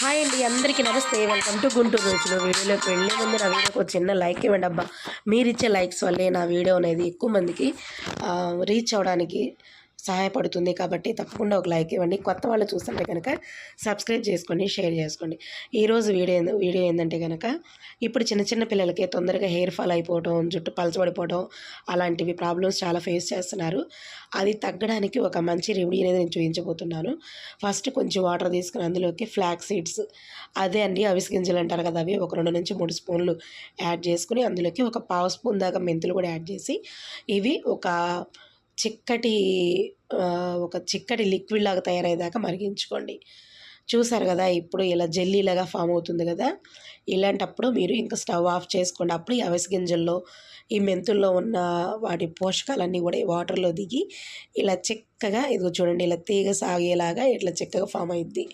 Hi అండి అందరికీ నమస్తే. వెల్కమ్ టు గుంటూరు రోజులు వీడియోలోకి వెళ్ళే ముందు నా వీడియోకి ఒక చిన్న లైక్ ఇవ్వండి అబ్బా. మీరు ఇచ్చే లైక్స్ వల్లే నా వీడియో అనేది ఎక్కువ మందికి రీచ్ అవ్వడానికి సహాయపడుతుంది కాబట్టి తప్పకుండా ఒక లైక్ ఇవ్వండి. కొత్త వాళ్ళు చూస్తుంటే కనుక సబ్స్క్రైబ్ చేసుకోండి షేర్ చేసుకోండి. ఈరోజు వీడియో వీడియో ఏంటంటే కనుక ఇప్పుడు చిన్న చిన్న పిల్లలకి తొందరగా హెయిర్ ఫాల్ అయిపోవటం జుట్టు పలచబడిపోవడం అలాంటివి ప్రాబ్లమ్స్ చాలా ఫేస్ చేస్తున్నారు. అది తగ్గడానికి ఒక మంచి రెమెడీ అనేది నేను చూపించబోతున్నాను. ఫస్ట్ కొంచెం వాటర్ తీసుకుని అందులోకి ఫ్లాక్ సీడ్స్ అదే అండి అవిసి గింజలు అంటారు కదా అవి ఒక రెండు నుంచి మూడు స్పూన్లు యాడ్ చేసుకుని అందులోకి ఒక పావు స్పూన్ దాకా మెంతులు కూడా యాడ్ చేసి ఇవి ఒక చిక్కటి ఒక చిక్కటి లిక్విడ్ లాగా తయారయ్యేదాకా మరిగించుకోండి. చూసారు కదా ఇప్పుడు ఇలా జెల్లీలాగా ఫామ్ అవుతుంది కదా ఇలాంటప్పుడు మీరు ఇంకా స్టవ్ ఆఫ్ చేసుకోండి. అప్పుడు ఈ అవిసి గింజల్లో ఈ మెంతుల్లో ఉన్న వాటి పోషకాలన్నీ కూడా ఈ వాటర్లో దిగి ఇలా చిక్కగా ఇదిగో చూడండి ఇలా తీగ సాగేలాగా ఇట్లా చిక్కగా ఫామ్ అయింది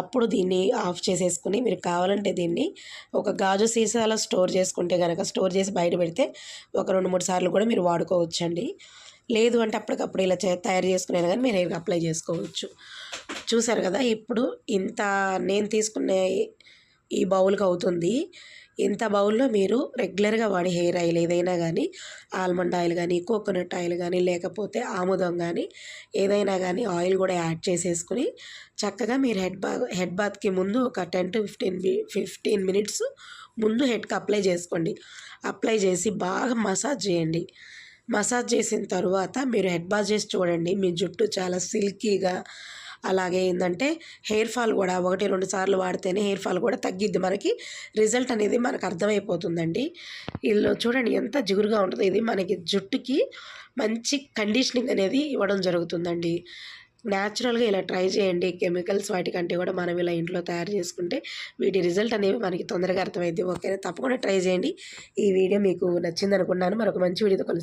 అప్పుడు దీన్ని ఆఫ్ చేసేసుకుని మీరు కావాలంటే దీన్ని ఒక గాజు సీసాలో స్టోర్ చేసుకుంటే కనుక స్టోర్ చేసి బయట పెడితే ఒక రెండు మూడు సార్లు కూడా మీరు వాడుకోవచ్చండి. లేదు అంటే అప్పటికప్పుడు ఇలా తయారు చేసుకునే కానీ మీరు అప్లై చేసుకోవచ్చు. చూసారు కదా ఇప్పుడు ఇంత నేను తీసుకునే ఈ బౌల్కి అవుతుంది. ఇంత బౌల్లో మీరు రెగ్యులర్గా వాడే హెయిర్ ఆయిల్ ఏదైనా కానీ ఆల్మండ్ ఆయిల్ కానీ కోకోనట్ ఆయిల్ కానీ లేకపోతే ఆముదం కానీ ఏదైనా కానీ ఆయిల్ కూడా యాడ్ చేసేసుకుని చక్కగా మీరు హెడ్ బా హెడ్ బాత్కి ముందు ఒక ten to fifteen fifteen minutes ముందు హెడ్కి అప్లై చేసుకోండి. అప్లై చేసి బాగా మసాజ్ చేయండి. మసాజ్ చేసిన తర్వాత మీరు హెడ్ బాత్ చేసి చూడండి. మీ జుట్టు చాలా సిల్కీగా అలాగే ఏంటంటే హెయిర్ ఫాల్ కూడా ఒకటి రెండు సార్లు వాడితేనే హెయిర్ ఫాల్ కూడా తగ్గిద్ది. మనకి రిజల్ట్ అనేది మనకు అర్థమైపోతుందండి. వీళ్ళు చూడండి ఎంత జిగురుగా ఉంటుందో. ఇది మనకి జుట్టుకి మంచి కండిషనింగ్ అనేది ఇవ్వడం జరుగుతుందండి. న్యాచురల్గా ఇలా ట్రై చేయండి. కెమికల్స్ వాటికంటే కూడా మనం ఇలా ఇంట్లో తయారు చేసుకుంటే వీటి రిజల్ట్ అనేవి మనకి తొందరగా అర్థమైంది ఓకేనా? తప్పకుండా ట్రై చేయండి. ఈ వీడియో మీకు నచ్చింది అనుకున్నాను మరొక మంచి వీడియోతో కలుస్తాను